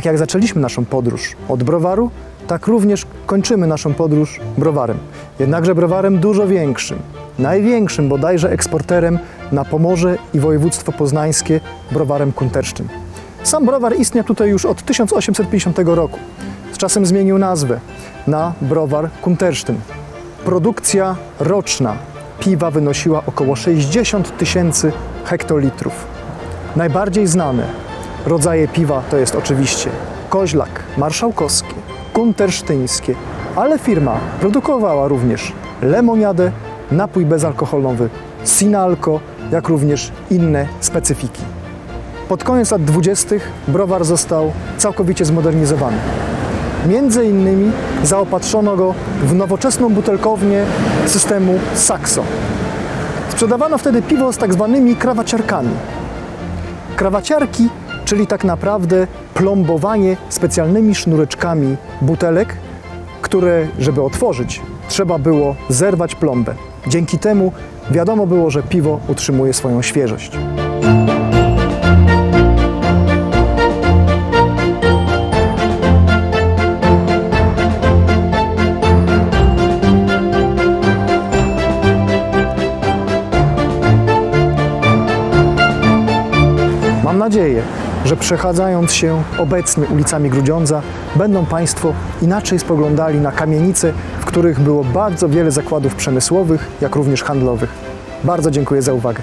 Tak jak zaczęliśmy naszą podróż od browaru, tak również kończymy naszą podróż browarem. Jednakże browarem dużo większym, największym bodajże eksporterem na Pomorze i województwo poznańskie browarem kunterszczym. Sam browar istniał tutaj już od 1850 roku. Z czasem zmienił nazwę na browar kuntersztyn. Produkcja roczna piwa wynosiła około 60 tysięcy hektolitrów. Najbardziej znane rodzaje piwa to jest oczywiście koźlak, marszałkowskie, kuntersztyńskie, ale firma produkowała również lemoniadę, napój bezalkoholowy, sinalko, jak również inne specyfiki. Pod koniec lat 20. browar został całkowicie zmodernizowany. Między innymi zaopatrzono go w nowoczesną butelkownię systemu Saxo. Sprzedawano wtedy piwo z tak zwanymi krawaciarkami. Krawaciarki, czyli tak naprawdę plombowanie specjalnymi sznureczkami butelek, które, żeby otworzyć, trzeba było zerwać plombę. Dzięki temu wiadomo było, że piwo utrzymuje swoją świeżość. Mam nadzieję, że przechadzając się obecnie ulicami Grudziądza, będą Państwo inaczej spoglądali na kamienice, w których było bardzo wiele zakładów przemysłowych, jak również handlowych. Bardzo dziękuję za uwagę.